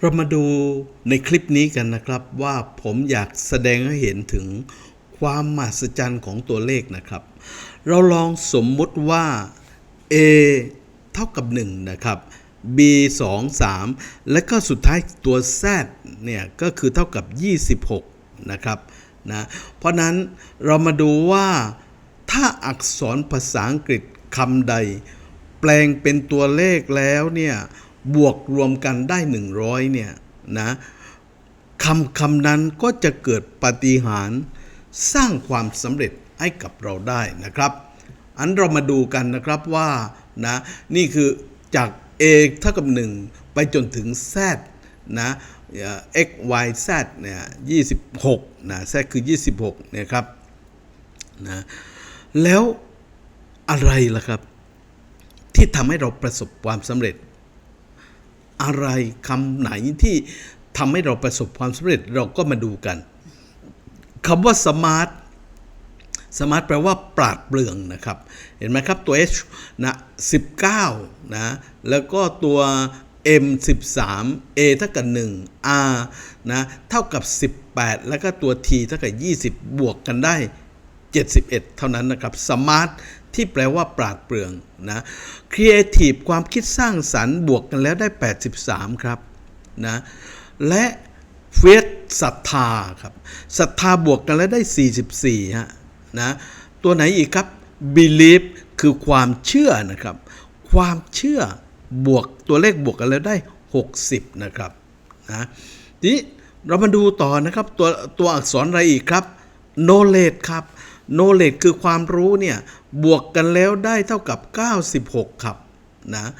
เรามาดูในคลิปนี้กันนะครับว่าผมอยากแสดงให้เห็นถึงความมหัศจรรย์ของตัวเลขนะครับ เราลองสมมุติว่า a เท่ากับ 1 นะครับ b 2 3 และก็สุดท้ายตัว z เนี่ยก็คือเท่ากับ 26 นะครับนะเพราะนั้นเรามาดูว่าถ้าอักษรภาษาอังกฤษคำใด แปลงเป็นตัวเลขแล้วเนี่ย บวกรวมกันได้ 100เนี่ยนะคำคำนั้นก็จะเกิดปาฏิหาริสร้างความสำเร็จให้กับเราได้นะครับ อันเรามาดูกันนะครับว่านะนี่คือจาก a เท่ากับ 1 ไปจนถึง z นะเอ่อ x y z เนี่ย26 นะ z คือ 26เนี่ยครับนะแล้วอะไรล่ะครับ ที่ทำให้เราประสบความสำเร็จ อะไรคำไหนที่ทำให้เราประสบความสำเร็จเราก็มาดูกันคำว่าสมาร์ทสมาร์ทแปลว่าปราดเปรื่องนะครับ เห็นไหมครับตัว H นะ19นะแล้วก็ตัว M 13 A เท่ากับ1 R นะเท่ากับ 18 แล้วก็ตัว T เท่ากับ 20 บวกกันได้ 71 เท่านั้นนะครับสมาร์ทที่แปลว่าปราดเปรื่องนะครีเอทีฟความคิดสร้างสรรค์บวกกันแล้วได้ 83 ครับนะและเฟสศรัทธาครับศรัทธาบวกกันแล้วได้ 44ฮะนะตัวไหนอีกครับ belief คือความเชื่อนะครับ ความเชื่อบวกตัวเลขบวกกันแล้วได้ 60 นะครับนะทีนี้เรามาดูต่อนะครับ ตัวตัวอักษรอะไรอีกครับ knowledge ครับ knowledge คือความรู้เนี่ยบวกกันแล้วได้เท่ากับ 96 ครับนะ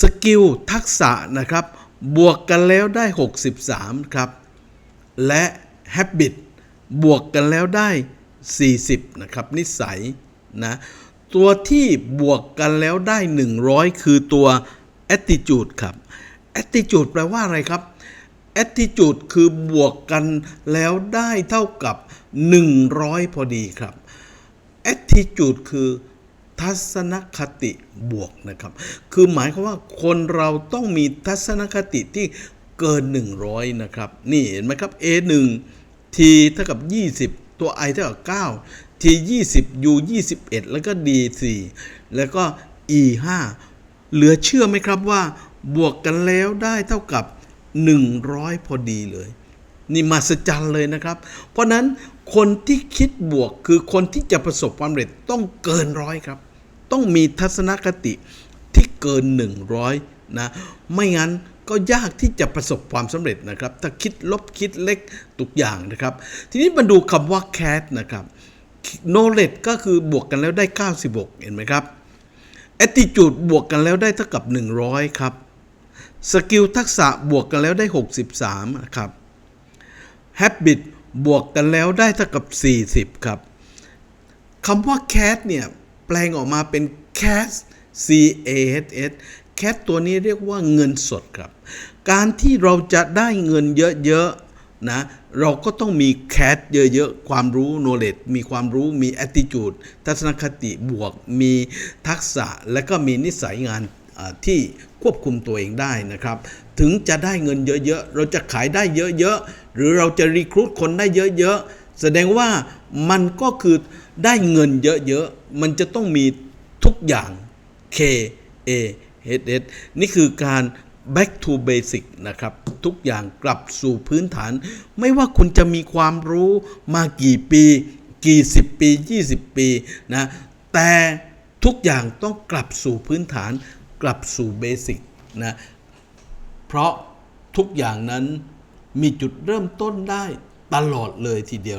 สกิลทักษะนะครับบวกกันแล้วได้ 63 ครับ และ habit บวกกันแล้วได้ 40 นะครับ นิสัยนะตัวที่บวกกันแล้วได้ 100 คือตัว attitude ครับ attitude แปลว่าอะไรครับ attitude คือบวกกันแล้วได้เท่ากับ 100 พอดีครับ attitude คือทัศนคติบวกนะครับ คือหมายความว่าคนเราต้องมีทัศนคติที่เกิน 100 นะครับ นี่เห็นไหมครับ A 1 T เท่ากับ 20 ตัว I เท่ากับ 9 T 20 U 21 แล้วก็ D 4แล้วก็ E 5เหลือเชื่อไหมครับว่า บวกกันแล้วได้เท่ากับ 100 พอดีเลย นี่มหัศจรรย์เลยนะครับ เพราะนั้นคนที่คิดบวกคือคนที่จะประสบความสำเร็จต้องเกินร้อยครับ ต้องมีทัศนคติที่เกิน 100นะไม่งั้นก็ยากที่จะประสบความสำเร็จนะครับ ถ้าคิดลบคิดเล็กทุกอย่างนะครับ ทีนี้มาดูคำว่า cat นะครับ knowledge ก็คือบวกกันแล้วได้ 96 เห็นไหมครับ attitude บวกกันแล้วได้เท่ากับ 100 ครับ สกิลทักษะบวกกันแล้วได้ 63นะครับ habit บวกกันแล้วได้เท่ากับ 40 ครับคำว่า cat เนี่ย แปลงออกมาเป็น cash c a h s cat ตัวนี้เรียกว่าเงินสดครับ การที่เราจะได้เงินเยอะๆนะเราก็ต้องมี cat เยอะๆ ความรู้ knowledge มีความรู้มี attitude ทัศนคติบวก มีทักษะและก็มีนิสัยงาน ที่ควบคุมตัวเองได้นะครับ ถึงจะได้เงินเยอะๆ เราจะขายได้เยอะๆ หรือเราจะรีครูดคนได้เยอะๆ แสดงว่ามันก็คือได้เงินเยอะๆ มันจะต้องมีทุกอย่าง K A H S นี่คือการ back to basic นะครับ ทุกอย่างกลับสู่พื้นฐาน ไม่ว่าคุณจะมีความรู้มากี่ปี กี่สิบปี 20 ปีนะแต่ทุกอย่างต้องกลับสู่พื้นฐาน กลับสู่เบสิกนะเพราะทุกอย่างนั้นมีจุดเริ่มต้นได้ตลอดเลยทีเดียว